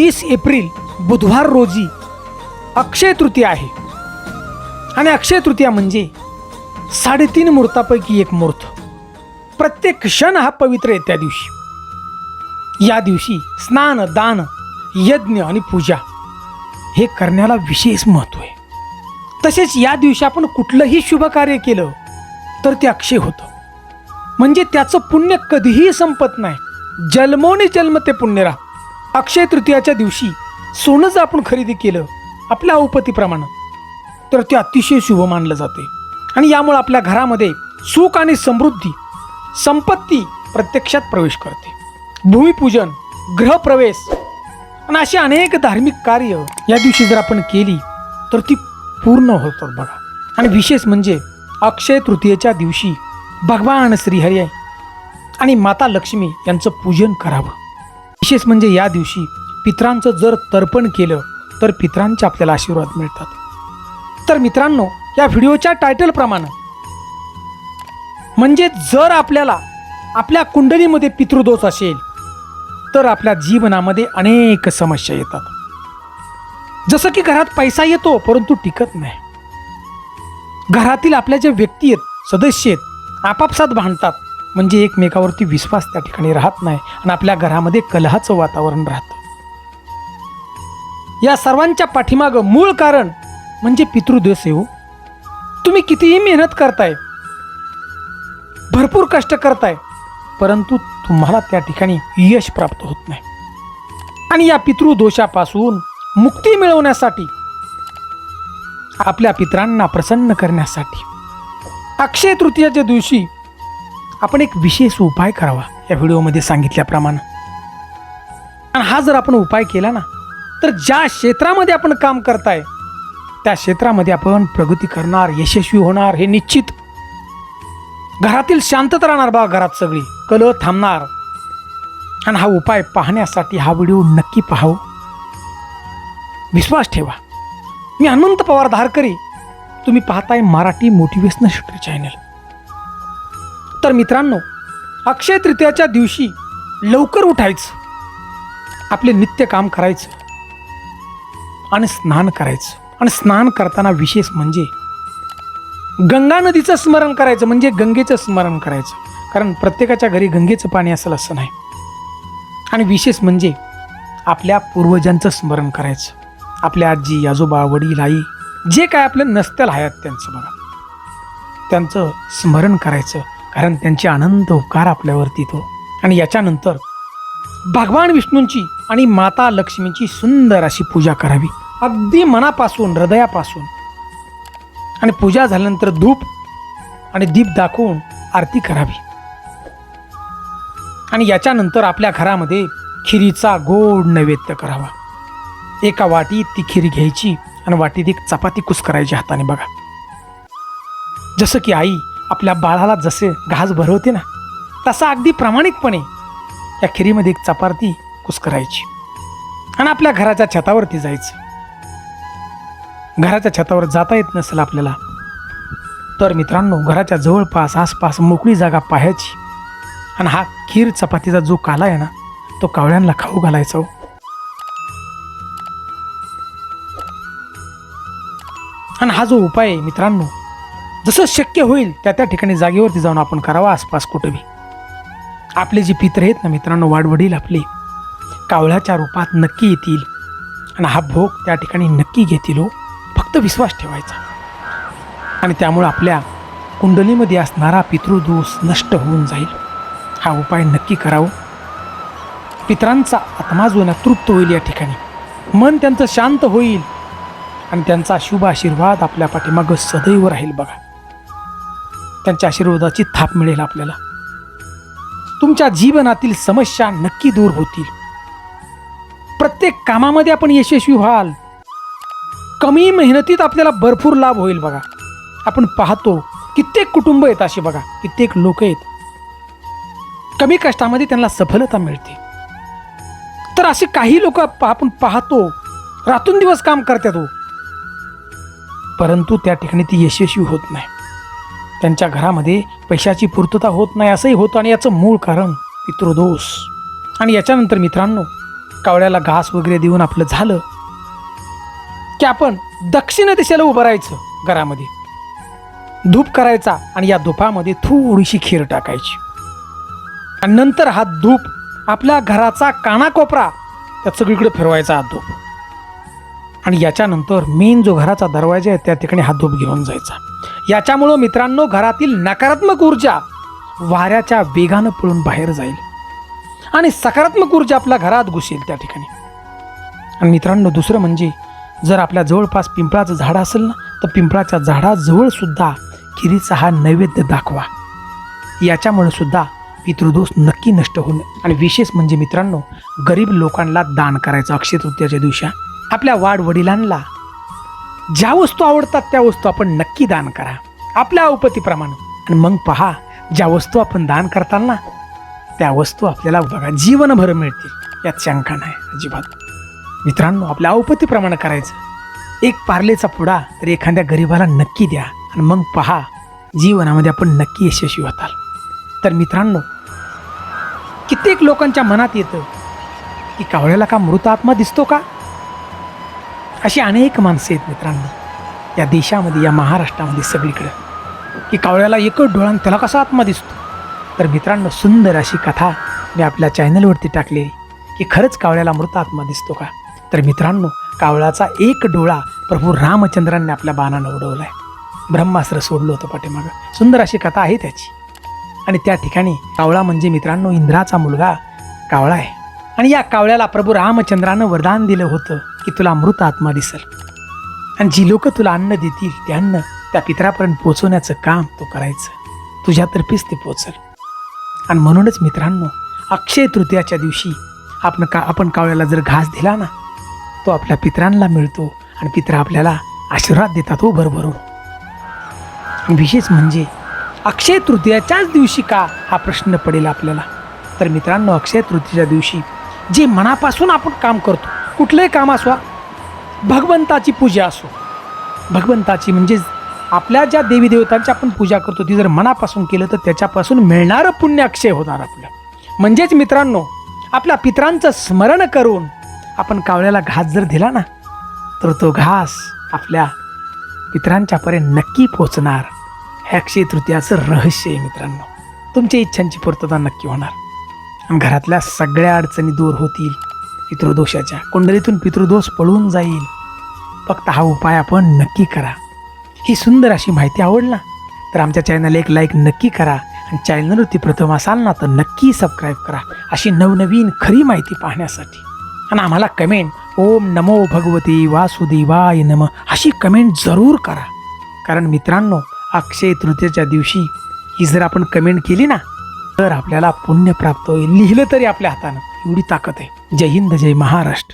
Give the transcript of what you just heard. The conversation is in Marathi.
तीस एप्रिल बुधवार रोजी अक्षय तृतीया आहे. आणि अक्षय तृतीया म्हणजे साडेतीन मुहूर्तापैकी एक मुहूर्त प्रत्येक क्षण हा पवित्र आहे त्या दिवशी. या दिवशी स्नान दान यज्ञ आणि पूजा हे करण्याला विशेष महत्त्व आहे. तसेच या दिवशी आपण कुठलंही शुभ कार्य केलं तर ते अक्षय होतं. म्हणजे त्याचं पुण्य कधीही संपत नाही. जन्मोने जन्म ते पुण्य राहतं. अक्षय तृतीयाच्या दिवशी सोनं जर आपण खरेदी केलं आपल्या औपतीप्रमाणे तर ते अतिशय शुभ मानलं जाते. आणि यामुळे आपल्या घरामध्ये सुख आणि समृद्धी संपत्ती प्रत्यक्षात प्रवेश करते. भूमिपूजन ग्रहप्रवेश आणि अशी अनेक धार्मिक कार्य या दिवशी जर आपण केली तर ती पूर्ण होतात बघा. आणि विशेष म्हणजे अक्षय तृतीयेच्या दिवशी भगवान श्रीहरी आणि माता लक्ष्मी यांचं पूजन करावं. विशेष म्हणजे या दिवशी पित्रांचं जर तर्पण केलं तर पित्रांचे आपल्याला आशीर्वाद मिळतात. तर मित्रांनो या व्हिडिओच्या टायटलप्रमाणे म्हणजे जर आपल्याला आपल्या कुंडलीमध्ये पितृदोष असेल तर आपल्या जीवनामध्ये अनेक समस्या येतात. जसं की घरात पैसा येतो परंतु टिकत नाही. घरातील आपल्या ज्या व्यक्ती आहेत सदस्य आहेत आपापसात भांडतात. म्हणजे एकमेकावरती विश्वास त्या ठिकाणी राहत नाही आणि आपल्या घरामध्ये कलहाचं वातावरण राहतं. या सर्वांच्या पाठीमागं मूळ कारण म्हणजे पितृदोष येऊ हो. तुम्ही कितीही मेहनत करताय भरपूर कष्ट करताय परंतु तुम्हाला त्या ठिकाणी यश प्राप्त होत नाही. आणि या पितृदोषापासून मुक्ती मिळवण्यासाठी आपल्या पित्रांना प्रसन्न करण्यासाठी अक्षय तृतीयाच्या दिवशी आपण एक विशेष उपाय करावा या व्हिडिओमध्ये सांगितल्याप्रमाणे. आणि हा जर आपण उपाय केला ना तर ज्या क्षेत्रामध्ये आपण काम करताय त्या क्षेत्रामध्ये आपण प्रगती करणार यशस्वी होणार हे निश्चित. घरातील शांतता राहणार बा घरात सगळी कल थांबणार. आणि हा उपाय पाहण्यासाठी हा व्हिडिओ नक्की पाहाव. विश्वास ठेवा. मी हनुमंत पवार धारकरी. तुम्ही पाहताय मराठी मोटिवेशनल शूटर चॅनल. तर मित्रांनो अक्षय तृतीयाच्या दिवशी लवकर उठायचं. आपले नित्य काम करायचं. आणि स्नान करायचं. आणि स्नान करताना विशेष म्हणजे गंगा नदीचं स्मरण करायचं म्हणजे गंगेचं स्मरण करायचं. कारण प्रत्येकाच्या घरी गंगेचं पाणी असेल असं नाही. आणि विशेष म्हणजे आपल्या पूर्वजांचं स्मरण करायचं. आपल्या आजी आजोबा वडील आई जे काय आपले नसत्याल हयात त्यांचं बघा. त्यांचं स्मरण करायचं. कारण त्यांचे आनंद उपकार आपल्यावरती तो आणि याच्यानंतर भगवान विष्णूंची आणि माता लक्ष्मीची सुंदर अशी पूजा करावी. अगदी मनापासून हृदयापासून. आणि पूजा झाल्यानंतर धूप आणि दीप दाखवून आरती करावी. आणि याच्यानंतर आपल्या घरामध्ये खिरीचा गोड नैवेद्य करावा. एका वाटीत ती खीर घ्यायची आणि वाटीत एक चपाती कुस करायची हाताने बघा. जसं की आई आपल्या बाळाला जसे घास भरवते ना तसा अगदी प्रामाणिकपणे या खिरीमध्ये एक चपाती कुस्करायची आणि आपल्या घराच्या छतावरती जायचं. घराच्या छतावर जाता येत नसेल आपल्याला तर मित्रांनो घराच्या जवळपास आसपास मोकळी जागा पाहायची. आणि हा खीर चपातीचा जो काला आहे ना तो कावळ्यांना खाऊ घालायचा हो. आणि हा जो उपाय आहे मित्रांनो जसं शक्य होईल त्या त्या ठिकाणी जागेवरती जाऊन आपण करावा आसपास कुठं बी आपले जे पित्र आहेत ना मित्रांनो वाडवडील आपले कावळ्याच्या रूपात नक्की येतील. आणि हा भोग त्या ठिकाणी नक्की घेतील हो. फक्त विश्वास ठेवायचा. आणि त्यामुळं आपल्या कुंडलीमध्ये असणारा पितृदोष नष्ट होऊन जाईल. हा उपाय नक्की करावं. पितरांचा आत्मा जो ना तृप्त होईल या ठिकाणी. मन त्यांचं शांत होईल. आणि त्यांचा शुभ आशीर्वाद आपल्या पाठीमागं सदैव राहील बघा. त्यांच्या आशीर्वादाची थाप मिळेल आपल्याला. तुमच्या जीवनातील समस्या नक्की दूर होतील. प्रत्येक कामामध्ये आपण यशस्वी व्हाल. कमी मेहनतीत आपल्याला भरपूर लाभ होईल बघा. आपण पाहतो कित्येक कुटुंब आहेत असे बघा कित्येक लोक आहेत. कमी कष्टामध्ये त्यांना सफलता मिळते. तर असे काही लोक आपण पाहतो रातून दिवस काम करतात हो. परंतु त्या ठिकाणी ती यशस्वी होत नाही. त्यांच्या घरामध्ये पैशाची पूर्तता होत नाही असंही होतं आणि याचं मूळ कारण पितृदोष. आणि याच्यानंतर मित्रांनो कावळ्याला घास वगैरे देऊन आपलं झालं की आपण दक्षिण दिशेला उभं राहायचं घरामध्ये. धूप करायचा आणि या धुपामध्ये थोडीशी खीर टाकायची. आणि नंतर हा धूप आपल्या घराचा कानाकोपरा त्यात सगळीकडे फिरवायचा हा धूप. आणि याच्यानंतर मेन जो घराचा दरवाजा आहे त्या ठिकाणी हा धूप घेऊन जायचा. याच्यामुळं मित्रांनो घरातील नकारात्मक ऊर्जा वाऱ्याच्या वेगानं पळून बाहेर जाईल. आणि सकारात्मक ऊर्जा आपल्या घरात घुसेल त्या ठिकाणी. आणि मित्रांनो दुसरं म्हणजे जर आपल्या जवळपास पिंपळाचं झाड असेल ना तर पिंपळाच्या झाडाजवळ सुद्धा खिरीचा हा नैवेद्य दाखवा. याच्यामुळे सुद्धा पितृदोष नक्की नष्ट होईल. आणि विशेष म्हणजे मित्रांनो गरीब लोकांना दान करायचं अक्षय तृतीयाच्या दिवशी आपल्या वाडवडिलांना ज्या वस्तू आवडतात त्या वस्तू आपण नक्की दान करा. आपल्या औपतीप्रमाणे आणि मग पहा ज्या वस्तू आपण दान करताना त्या वस्तू आपल्याला बघा जीवनभर मिळतील. यात शंका नाही अजिबात. मित्रांनो आपल्या औपतीप्रमाणे करायचं. एक पार्लेचा पुडा तर एखाद्या गरीबाला नक्की द्या. आणि मग पहा जीवनामध्ये आपण नक्की यशस्वी होताल. तर मित्रांनो कित्येक लोकांच्या मनात येतं की कावळ्याला का मृत आत्मा दिसतो का? अशी अनेक माणसं आहेत मित्रांनो या देशामध्ये या महाराष्ट्रामध्ये सगळीकडं. की कावळ्याला एकच डोळा त्याला कसा आत्मा दिसतो? तर मित्रांनो सुंदर अशी कथा मी आपल्या चॅनलवरती टाकली की खरंच कावळ्याला मृत आत्मा दिसतो का? तर मित्रांनो कावळाचा एक डोळा प्रभू रामचंद्रांनी आपल्या बाणानं उडवलाय. ब्रह्मास्त्र सोडलं होतं पाठीमागं. सुंदर अशी कथा आहे त्याची. आणि त्या ठिकाणी कावळा म्हणजे मित्रांनो इंद्राचा मुलगा कावळा आहे. आणि या कावळ्याला प्रभू रामचंद्रानं वरदान दिलं होतं. की तुला अमृत आत्मा दिसेल. आणि जी लोक तुला अन्न देतील ते अन्न त्या पितरापर्यंत पोचवण्याचं काम तो करायचं. तुझ्यातर्फेच ते पोचल. आणि म्हणूनच मित्रांनो अक्षय तृतीयाच्या दिवशी आपण का आपण कावळ्याला जर घास दिला ना तो आपल्या पितरांना मिळतो आणि पित्र आपल्याला आशीर्वाद देतात हो भरभरून. विशेष म्हणजे अक्षय तृतीयाच्याच दिवशी का हा प्रश्न पडेल आपल्याला? तर मित्रांनो अक्षय तृतीयाच्या दिवशी जे मनापासून आपण काम करतो कुठलंही काम असो भगवंताची पूजा असो. भगवंताची म्हणजेच आपल्या ज्या देवी देवतांची आपण पूजा करतो ती जर मनापासून केलं तर त्याच्यापासून मिळणारं पुण्य अक्षय होणार आपलं. म्हणजेच मित्रांनो आपल्या पित्रांचं स्मरण करून आपण कावळ्याला घास जर दिला ना तर तो घास आपल्या पित्रांच्यापर्यंत नक्की पोचणार. हे अक्षय तृतीयाचं रहस्य आहे मित्रांनो. तुमच्या इच्छांची पूर्तता नक्की होणार. आणि घरातल्या सगळ्या अडचणी दूर होतील. पितृदोषाच्या कुंडलीतून पितृदोष पळून जाईल. फक्त हा उपाय आपण नक्की करा. ही सुंदर अशी माहिती आवडला तर आमच्या चॅनल एक लाईक नक्की करा आणि चॅनलवरती प्रथम असाल ना तर नक्की सबस्क्राईब करा अशी नवनवीन खरी माहिती पाहण्यासाठी. आणि आम्हाला कमेंट ओम नमो भगवती वासुदेवाय नम अशी कमेंट जरूर करा. कारण मित्रांनो अक्षय तृतीयेच्या दिवशी ही जर आपण कमेंट केली ना तर आपल्याला पुण्य प्राप्त होईल. लिहिलं तरी आपल्या हातानं. एवढी ताकद आहे. जय हिंद जय महाराष्ट्र.